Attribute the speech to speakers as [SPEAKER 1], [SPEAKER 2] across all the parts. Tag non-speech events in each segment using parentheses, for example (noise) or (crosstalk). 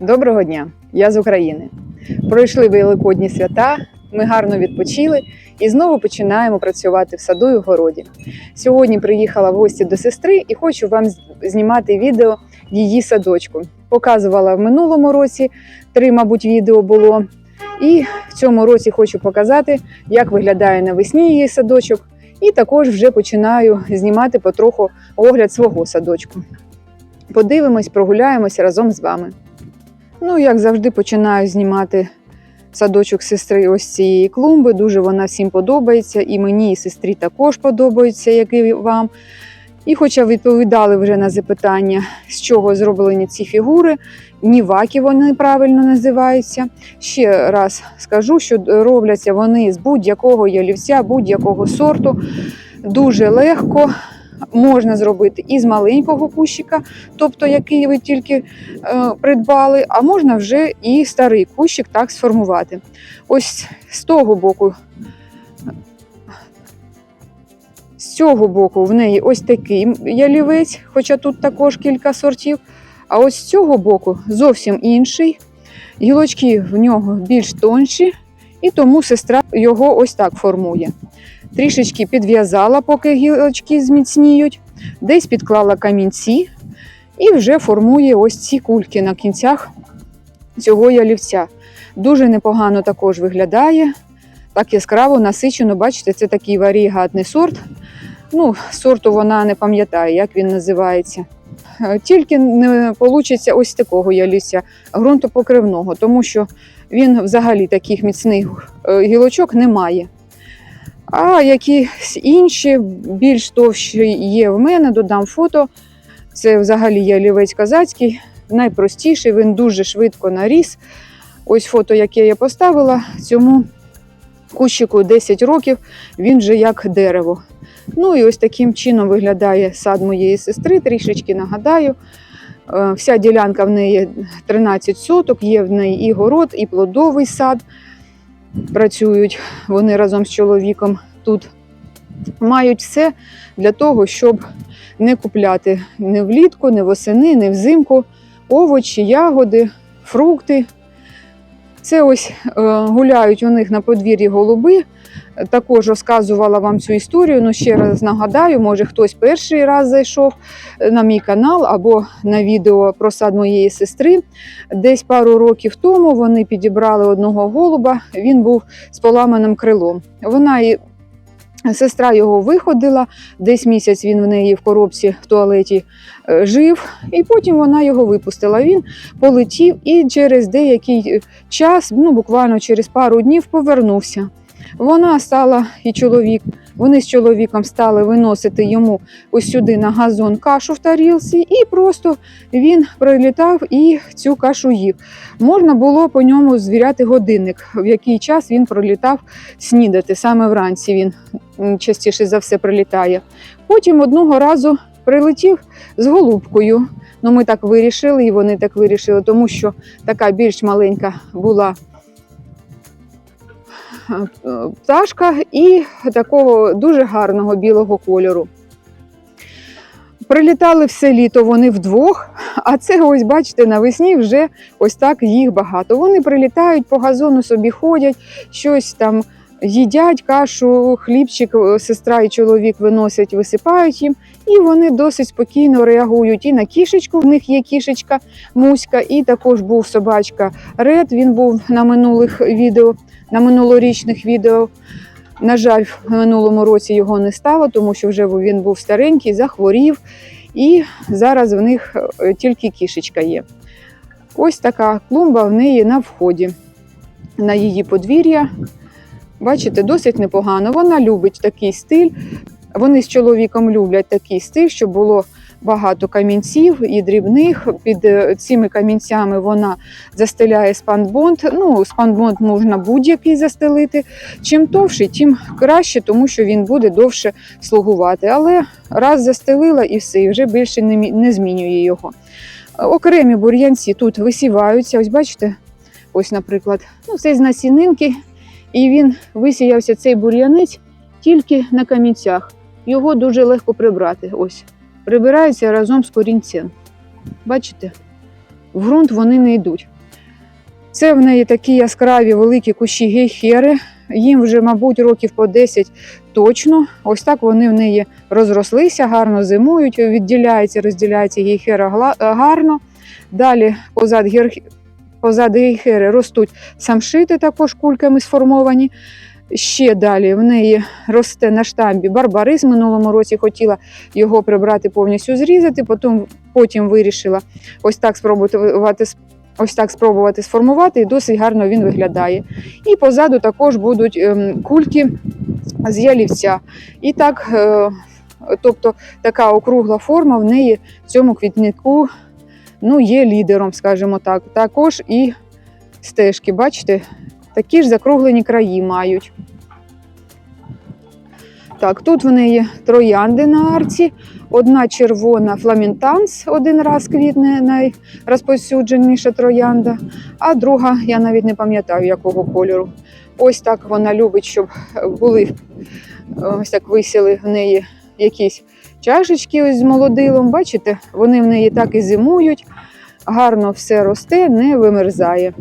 [SPEAKER 1] Доброго дня! Я з України. Пройшли великодні свята, ми гарно відпочили і знову починаємо працювати в саду і в городі. Сьогодні приїхала в гості до сестри і хочу вам знімати відео її садочку. Показувала в минулому році, три, мабуть, відео було. І в цьому році хочу показати, як виглядає навесні її садочок. І також вже починаю знімати потроху огляд свого садочку. Подивимось, прогуляємось разом з вами. Ну, як завжди, починаю знімати садочок сестри ось цієї клумби. Дуже вона всім подобається, і мені, і сестрі також подобається, як і вам. І хоча відповідали вже на запитання, з чого зроблені ці фігури, ніваки вони правильно називаються. Ще раз скажу, що робляться вони з будь-якого ялівця, будь-якого сорту. Дуже легко можна зробити і з маленького кущика, тобто який ви тільки е, придбали, а можна вже і старий кущик так сформувати. Ось з того боку. З цього боку в неї ось такий ялівець, хоча тут також кілька сортів. А ось з цього боку зовсім інший. Гілочки в нього більш тонші, і тому сестра його ось так формує. Трішечки підв'язала, поки гілочки зміцніють, десь підклала камінці і вже формує ось ці кульки на кінцях цього ялівця. Дуже непогано також виглядає. Так яскраво, насичено, бачите, це такий варігатний сорт. Ну, сорту вона не пам'ятає, як він називається. Е, Тільки не вийде ось такого ялівця, ґрунтопокривного, тому що він взагалі таких міцних е, гілочок не має. А якісь інші, більш товщі є в мене, додам фото. Це взагалі ялівець казацький, найпростіший, він дуже швидко наріс. Ось фото, яке я поставила, цьому кущику 10 років, він же як дерево. Ну і ось таким чином виглядає сад моєї сестри, трішечки нагадаю. Е, Вся ділянка в неї 13 соток, є в неї і город, і плодовий сад. Працюють вони разом з чоловіком тут. Мають все для того, щоб не купляти ні влітку, не восени, не взимку овочі, ягоди, фрукти. Це ось е, гуляють у них на подвір'ї голуби. Також розказувала вам цю історію. Ну ще раз нагадаю, може хтось перший раз зайшов на мій канал або на відео про сад моєї сестри. Десь пару років тому вони підібрали одного голуба. Він був з поламаним крилом. Вона і Сестра його виходила, десь місяць він в неї в коробці в туалеті е, жив, і потім вона його випустила. Він полетів і через деякий час, ну буквально через пару днів, повернувся. Вона стала і чоловік, вони з чоловіком стали виносити йому ось сюди на газон кашу в тарілці, і просто він прилітав і цю кашу їв. Можна було по ньому звіряти годинник, в який час він пролітав снідати. Саме вранці він частіше за все прилітає. Потім одного разу прилетів з голубкою. Ну, ми так вирішили, і вони так вирішили, тому що така більш маленька була пташка і такого дуже гарного білого кольору. Прилітали все літо вони вдвох, а це ось бачите, навесні вже ось так їх багато. Вони прилітають по газону собі ходять, щось там їдять кашу, хлібчик, е, сестра і чоловік виносять, висипають їм, і вони досить спокійно реагують. І на кішечку в них є кішечка Муська, і також був собачка Ред. Він був на минулих відео, на минулорічних відео. На жаль, в минулому році його не стало, тому що вже він був старенький, захворів, і зараз в них е, тільки кішечка є. Ось така клумба в неї на вході, на її подвір'я. Бачите, досить непогано. Вона любить такий стиль. Вони з чоловіком люблять такий стиль, щоб було багато камінців і дрібних. Під е, цими камінцями вона застеляє спанбонд. Ну, спанбонд можна будь-який застелити. Чим товший, тим краще, тому що він буде довше слугувати. Але раз застелила і все, і вже більше не, змінює його. Окремі бур'янці тут висіваються. Ось бачите, ось, наприклад, ну, це з насінинки, і він висіявся цей бур'янець тільки на камінцях. Його дуже легко прибрати. Ось. Прибирається разом з корінцем. Бачите? в ґрунт вони не йдуть. Це в неї такі яскраві великі кущі гейхери. Їм вже, мабуть, років по 10 точно. Ось так вони в неї розрослися, гарно зимують, відділяється, розділяється гейхера гарно. Далі позад, гір... позад гейхери ростуть самшити, також кульками сформовані. Ще далі в неї росте на штамбі барбарис. Минулому році хотіла його прибрати, повністю зрізати, потім, потім вирішила ось так спробувати ось так спробувати сформувати, і досить гарно він виглядає. І позаду також будуть ем, кульки з ялівця. І так, е, тобто така округла форма в неї в цьому квітнику ну, є лідером, скажімо так. Також і стежки, бачите, такі ж закруглені краї мають. Так, тут в неї троянди на арці. Одна червона фламінтанс один раз квітне найрозповсюдженіша троянда, а друга, я навіть не пам'ятаю, якого кольору. Ось так вона любить, щоб були ось так висіли в неї якісь чашечки ось з молодилом. Бачите, вони в неї так і зимують, гарно все росте, не вимерзає.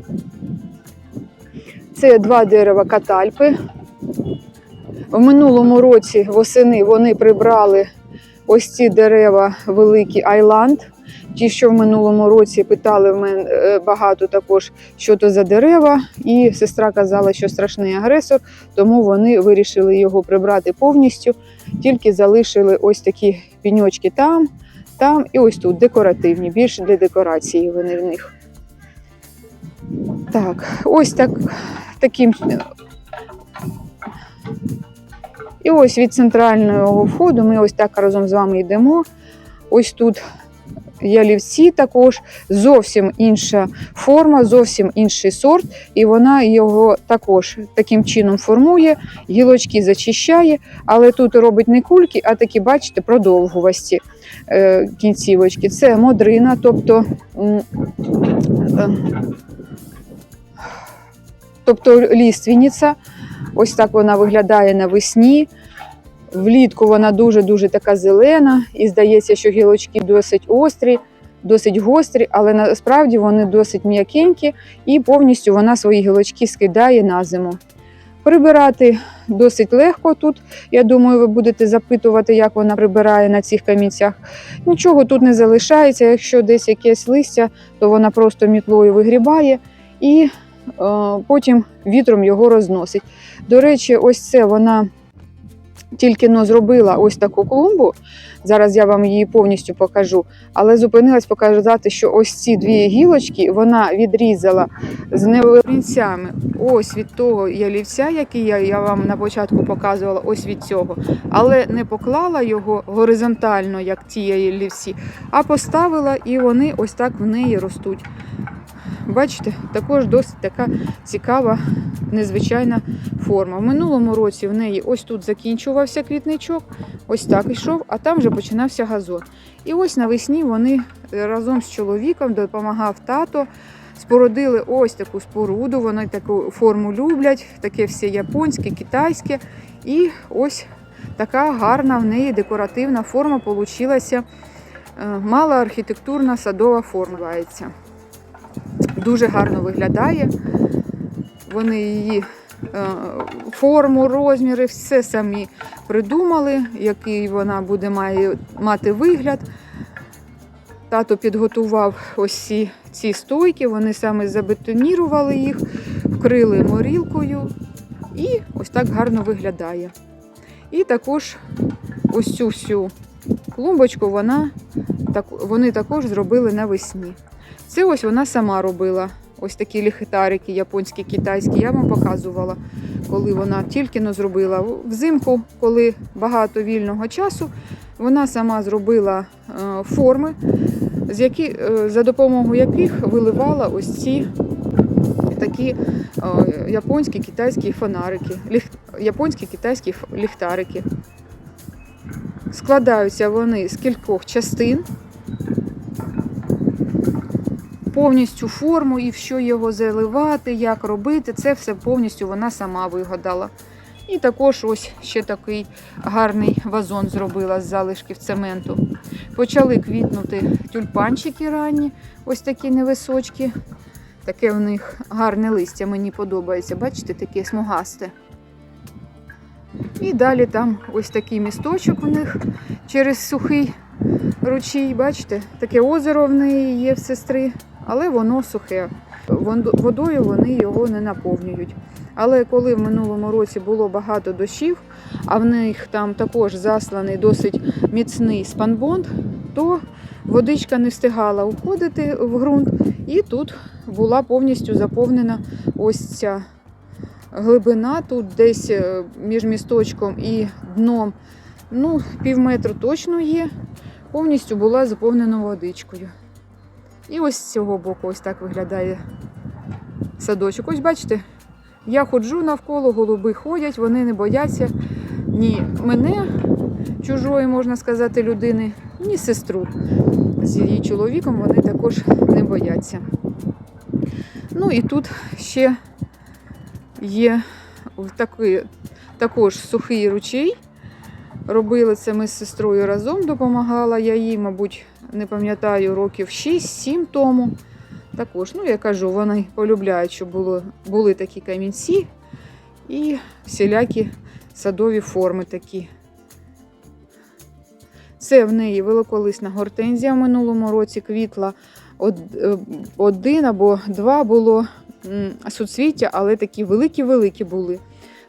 [SPEAKER 1] Це два дерева катальпи. В минулому році восени вони прибрали ось ці дерева великі Айланд. Ті, що в минулому році питали в мене багато також, що то за дерева, і сестра казала, що страшний агресор, тому вони вирішили його прибрати повністю, тільки залишили ось такі піньочки там, там і ось тут декоративні, більше для декорації вони в них. Так, ось так, таким. І ось від центрального входу ми ось так разом з вами йдемо. Ось тут ялівці також зовсім інша форма, зовсім інший сорт, і вона його також таким чином формує, гілочки зачищає, але тут робить не кульки, а такі, бачите, продовгувасті е, кінцівочки. Це модрина, тобто. е, Тобто ліственниця, ось так вона виглядає навесні. Влітку вона дуже-дуже така зелена, і здається, що гілочки досить острі, досить гострі, але насправді вони досить м'якенькі і повністю вона свої гілочки скидає на зиму. Прибирати досить легко тут. Я думаю, ви будете запитувати, як вона прибирає на цих камінцях. Нічого тут не залишається. Якщо десь якесь листя, то вона просто мітлою вигрібає і е, потім вітром його розносить. До речі, ось це вона тільки но зробила ось таку клумбу. Зараз я вам її повністю покажу, але зупинилась показати, що ось ці дві гілочки вона відрізала з невелинцями. Ось від того ялівця, який я, я вам на початку показувала, ось від цього. Але не поклала його горизонтально, як ті ялівці, а поставила і вони ось так в неї ростуть. Бачите, також досить така цікава, незвичайна форма. В минулому році в неї ось тут закінчувався квітничок, ось так йшов, а там вже починався газон. І ось навесні вони разом з чоловіком допомагав тато. Спорудили ось таку споруду, вони таку форму люблять, таке все японське, китайське. І ось така гарна в неї декоративна форма получилася. Е, Мала архітектурна садова форма. Дуже гарно виглядає. Вони її е, форму, розміри, все самі придумали, який вона буде має, мати вигляд. Тато підготував ось ці, ці стойки, вони саме забетонірували їх, вкрили морілкою і ось так гарно виглядає. І також ось цю всю клумбочку вона, вони також зробили навесні. Це ось вона сама робила. Ось такі ліхтарики японські, китайські. Я вам показувала, коли вона тільки но зробила. Взимку, коли багато вільного часу, вона сама зробила е, форми, з які, е, за допомогою яких виливала ось ці такі е, японські китайські фонарики, японські китайські ліхтарики. Складаються вони з кількох частин повністю форму і в що його заливати, як робити. Це все повністю вона сама вигадала. І також ось ще такий гарний вазон зробила з залишків цементу. Почали квітнути тюльпанчики ранні, ось такі невисочкі. Таке в них гарне листя, мені подобається. Бачите, таке смугасте. І далі там ось такий місточок у них через сухий ручій. Бачите, таке озеро в неї є в сестри, але воно сухе. Водою вони його не наповнюють. Але коли в минулому році було багато дощів, а в них там також засланий досить міцний спанбонд, то водичка не встигала уходити в ґрунт, і тут була повністю заповнена ось ця глибина. Тут десь е, між місточком і дном ну, пів метру точно є. Повністю була заповнена водичкою. І ось з цього боку ось так виглядає садочок. Ось бачите, я ходжу навколо, голуби ходять, вони не бояться ні мене, чужої, можна сказати, людини, ні сестру. З її чоловіком вони також не бояться. Ну і тут ще є такий, також сухий ручей. Робили це ми з сестрою разом, допомагала я їй, мабуть, не пам'ятаю, років 6-7 тому. Також, ну я кажу, вони полюбляють, щоб було, були такі камінці і всілякі садові форми такі. Це в неї великолисна гортензія в минулому році квітла. Е, Один або два було суцвіття, але такі великі-великі були.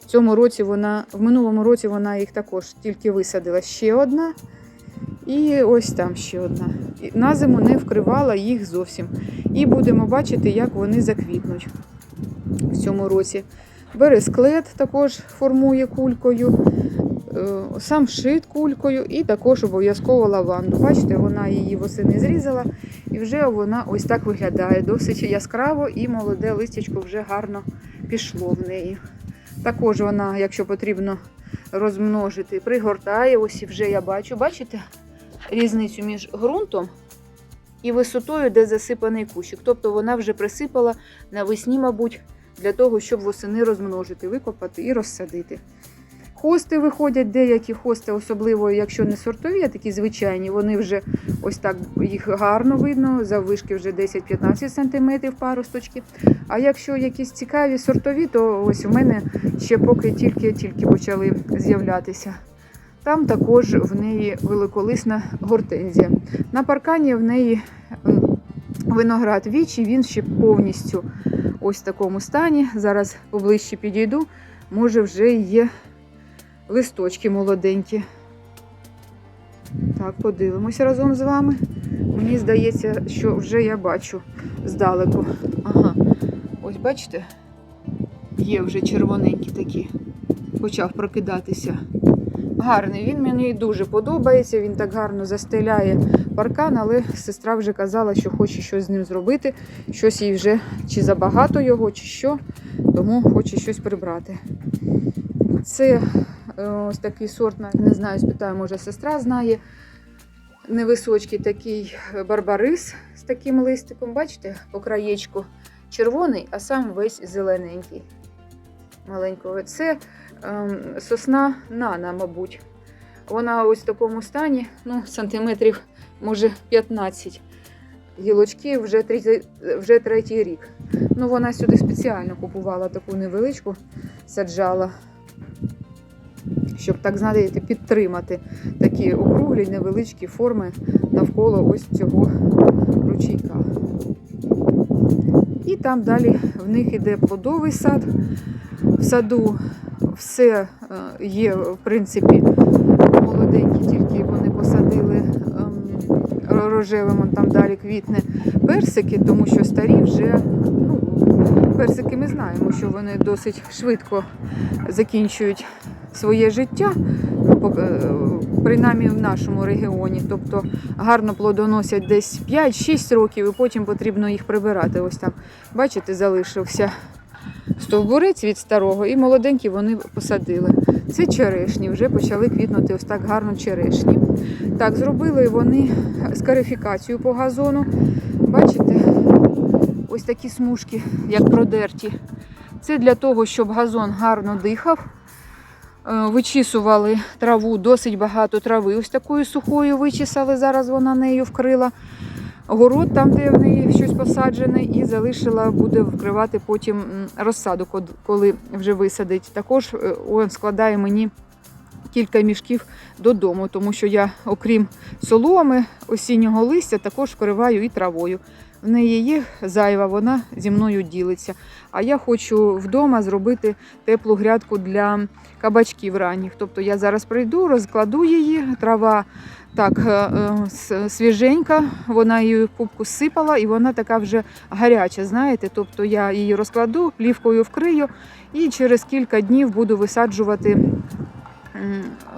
[SPEAKER 1] В цьому році вона, в минулому році вона їх також тільки висадила ще одна. І ось там ще одна. На зиму не вкривала їх зовсім. І будемо бачити, як вони заквітнуть в цьому році. Бересклет також формує кулькою, е, сам шит кулькою і також обов'язково лаванду. Бачите, вона її восени зрізала і вже вона ось так виглядає. Досить яскраво і молоде листячко вже гарно пішло в неї. Також вона, якщо потрібно розмножити, пригортає. Ось і вже я бачу. Бачите різницю між ґрунтом і висотою, де засипаний кущик. Тобто вона вже присипала навесні, мабуть, для того, щоб восени розмножити, викопати і розсадити. Хости виходять, деякі хости, особливо якщо не сортові, а такі звичайні, вони вже ось так їх гарно видно, заввишки вже 10-15 см паросточки. А якщо якісь цікаві сортові, то ось у мене ще поки тільки-тільки почали з'являтися. Там також в неї великолисна гортензія. На паркані в неї м, виноград вічі, він ще повністю ось в такому стані. Зараз поближче підійду, може вже є листочки молоденькі. Так, подивимося разом з вами. Мені здається, що вже я бачу здалеку. Ага, ось бачите, є вже червоненькі такі. Почав прокидатися. Гарний, він мені дуже подобається. Він так гарно застеляє паркан, але сестра вже казала, що хоче щось з ним зробити. Щось їй вже чи забагато його, чи що, тому хоче щось прибрати. Це е, ось такий сорт, не знаю, спитаю, може сестра знає. Невисочкий такий барбарис з таким листиком. Бачите, по краєчку червоний, а сам весь зелененький. Маленького. Це сосна нана, мабуть. Вона ось в такому стані, ну, сантиметрів, може, 15. Гілочки вже третій, вже третій рік. Ну, вона сюди спеціально купувала таку невеличку, саджала, щоб, так знаєте, підтримати такі округлі невеличкі форми навколо ось цього ручейка. І там далі в них іде плодовий сад. В саду все е, є, в принципі, молоденькі, тільки вони посадили ем, рожевим, он там далі квітне персики, тому що старі вже, ну, персики ми знаємо, що вони досить швидко закінчують своє життя, ну, е, принаймні в нашому регіоні. Тобто гарно плодоносять десь 5-6 років, і потім потрібно їх прибирати. Ось там, бачите, залишився стовбурець від старого, і молоденькі вони посадили. Це черешні, вже почали квітнути ось так гарно черешні. Так, зробили вони скарифікацію по газону. Бачите, ось такі смужки, як продерті. Це для того, щоб газон гарно дихав. вичісували траву, досить багато трави. Ось такою сухою вичісали. Зараз вона нею вкрила город, там, де в неї щось посаджене, і залишила, буде вкривати потім розсаду, коли вже висадить. Також е, он складає мені кілька мішків додому, тому що я, окрім соломи, осіннього листя, також вкриваю і травою. В неї є зайва, вона зі мною ділиться. А я хочу вдома зробити теплу грядку для кабачків ранніх. Тобто я зараз прийду, розкладу її, трава так е, е, свіженька, вона її кубку сипала, і вона така вже гаряча, знаєте. Тобто я її розкладу, плівкою вкрию і через кілька днів буду висаджувати,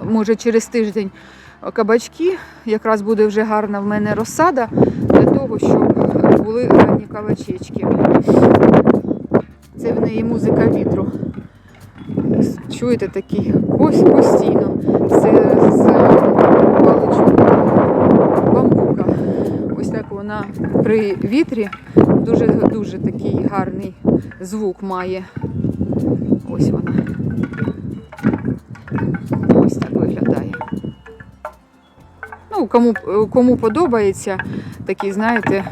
[SPEAKER 1] може через тиждень кабачки. Якраз буде вже гарна в мене розсада для того, щоб були ранні кабачечки. Це в неї музика вітру. Чуєте такий ось постійно. Це з паличок бамбука. Ось так вона при вітрі дуже дуже такий гарний звук має. Ось вона. Ось так виглядає. Ну, кому, кому подобається такі, знаєте,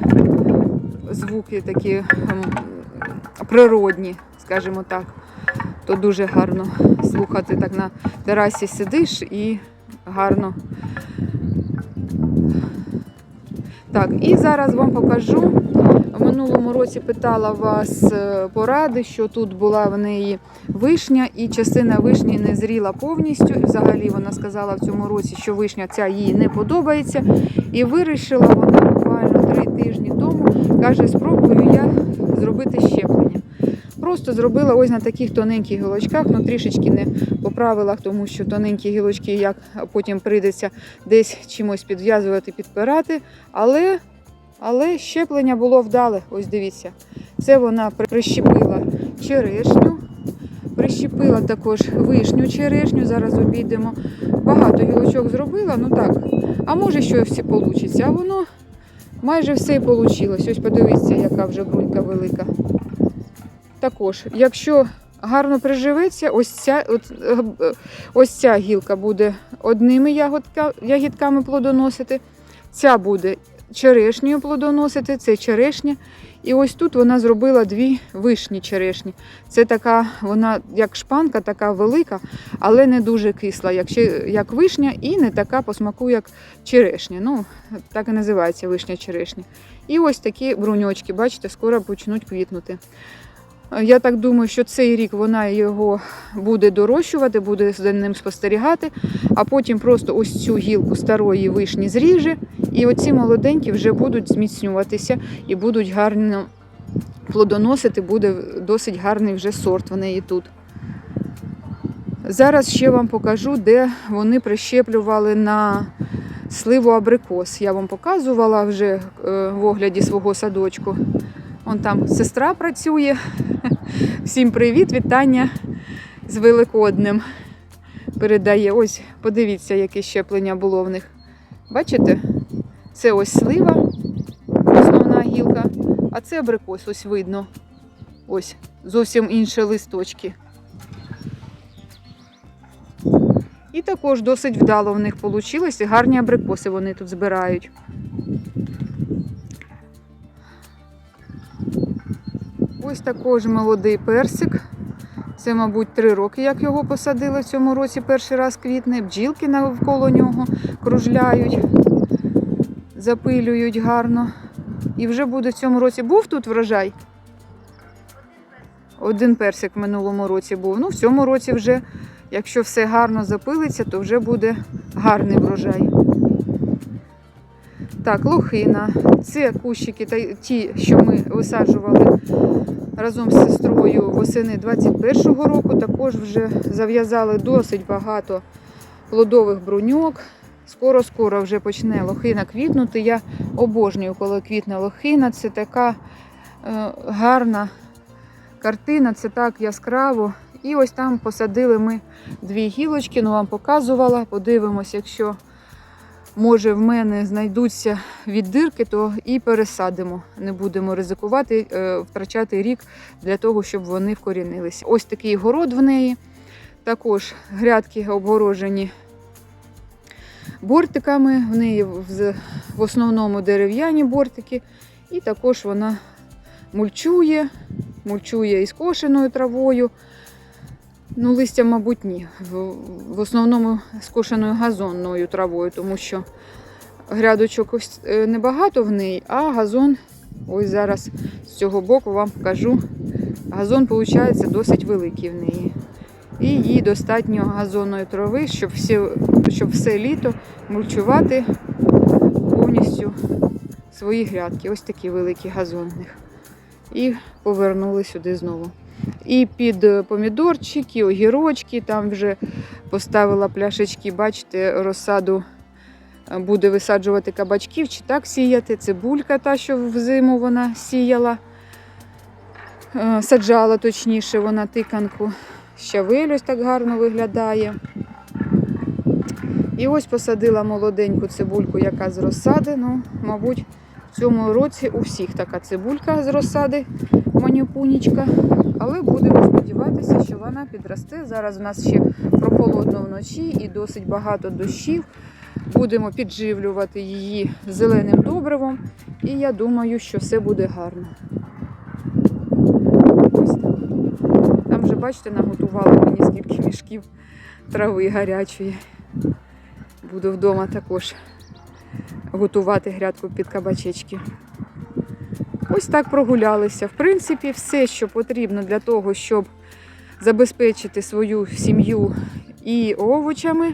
[SPEAKER 1] звуки такі ем, природні, скажімо так, то дуже гарно слухати. Так на терасі сидиш і гарно. Так, і зараз вам покажу. В минулому році питала вас е, поради, що тут була в неї вишня, і частина вишні не зріла повністю. Взагалі вона сказала в цьому році, що вишня ця їй не подобається. І вирішила вона буквально три тижні тому, каже, спробую я зробити. Просто зробила ось на таких тоненьких гілочках, ну трішечки не по правилах, тому що тоненькі гілочки, як потім прийдеться десь чимось підв'язувати, підпирати. Але, але щеплення було вдале. Ось дивіться. Це вона прищепила черешню, прищепила також вишню черешню. Зараз обійдемо. Багато гілочок зробила, ну так. А може, що все вийде. А воно майже все і вийшло. Ось подивіться, яка вже брунька велика. Також, якщо гарно приживеться, ось ця, е, ось ця гілка буде одними ягідками плодоносити, ця буде черешнею плодоносити, це черешня. І ось тут вона зробила дві вишні черешні. Це така, вона як шпанка, така велика, але не дуже кисла, як, як вишня, і не така по смаку, як черешня. Ну, так і називається вишня черешня. І ось такі бруньочки, бачите, скоро почнуть квітнути. Я так думаю, що цей рік вона його буде дорощувати, буде за ним спостерігати, а потім просто ось цю гілку старої вишні зріже, і оці молоденькі вже будуть зміцнюватися і будуть гарно плодоносити, буде досить гарний вже сорт в неї тут. Зараз ще вам покажу, де вони прищеплювали на сливу абрикос. Я вам показувала вже е, в огляді свого садочку. Вон там сестра працює. Всім привіт, вітання з Великоднем. Передає. Ось, подивіться, яке щеплення було в них. Бачите? Це ось слива, основна гілка, а це абрикос, ось видно. Ось, зовсім інші листочки. І також досить вдало в них вийшло. Гарні абрикоси вони тут збирають. Ось також молодий персик. Це, мабуть, три роки, як його посадили в цьому році, перший раз квітне. Бджілки навколо нього кружляють, запилюють гарно. І вже буде в цьому році. Був тут врожай? Один персик в минулому році був. Ну, в цьому році вже, якщо все гарно запилиться, то вже буде гарний врожай. Так, лохина. Це кущики, ті, що ми висаджували разом з сестрою восени 21-го року. Також вже зав'язали досить багато плодових бруньок. Скоро-скоро вже почне лохина квітнути. Я обожнюю, коли квітне лохина. Це така е, гарна картина, це так яскраво. І ось там посадили ми дві гілочки, ну вам показувала. Подивимось, якщо може в мене знайдуться віддирки, то і пересадимо. Не будемо ризикувати, е, втрачати рік для того, щоб вони вкорінилися. Ось такий город в неї. Також грядки обгорожені бортиками. В неї в основному дерев'яні бортики. І також вона мульчує, мульчує із кошеною травою. Ну, листя, мабуть, ні. В, основному скошеною газонною травою, тому що грядочок ось е, небагато в неї, а газон, ось зараз з цього боку вам покажу. Газон, виходить, досить великий в неї. І їй достатньо газонної трави, щоб, всі, щоб все літо мульчувати повністю свої грядки. Ось такі великі газон. І повернули сюди знову. І під е, помідорчики, огірочки, там вже поставила пляшечки, бачите, розсаду е, буде висаджувати кабачків чи так сіяти. Цибулька та, що взиму вона сіяла, Е, саджала точніше вона тиканку. Щавель ось так гарно виглядає. І ось посадила молоденьку цибульку, яка з розсади. Ну, мабуть, в цьому році у всіх така цибулька з розсади, манюпунічка. Але будемо сподіватися, що вона підросте. Зараз у нас ще прохолодно вночі і досить багато дощів. Будемо підживлювати її зеленим добривом. І я думаю, що все буде гарно. Там вже, бачите, наготували мені скільки мішків трави гарячої. Буду вдома також готувати грядку під кабачечки. Ось так прогулялися. В принципі, все, що потрібно для того, щоб забезпечити свою сім'ю і овочами.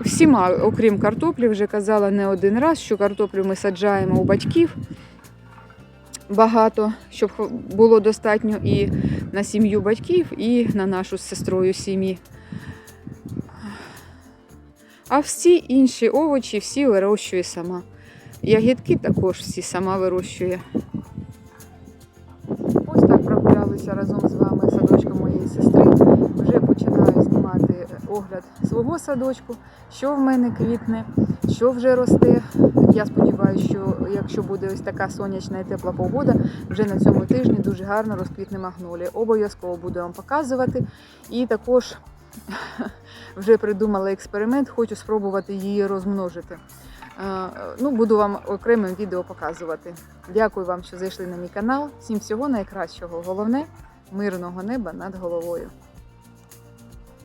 [SPEAKER 1] Всіма, окрім картоплі, вже казала не один раз, що картоплю ми саджаємо у батьків багато, щоб було достатньо і на сім'ю батьків, і на нашу з сестрою сім'ї. А всі інші овочі всі вирощує сама. Ягідки також всі сама вирощує. Ось так прогулялися разом з вами садочком моєї сестри. Вже починаю знімати огляд свого садочку, що в мене квітне, що вже росте. Я сподіваюся, що якщо буде ось така сонячна і тепла погода, вже на цьому тижні дуже гарно розквітне магнолія. Обов'язково буду вам показувати. І також (laughs) вже придумала експеримент, хочу спробувати її розмножити. Е, Ну, буду вам окремим відео показувати. Дякую вам, що зайшли на мій канал. Всім всього найкращого. Головне мирного неба над головою.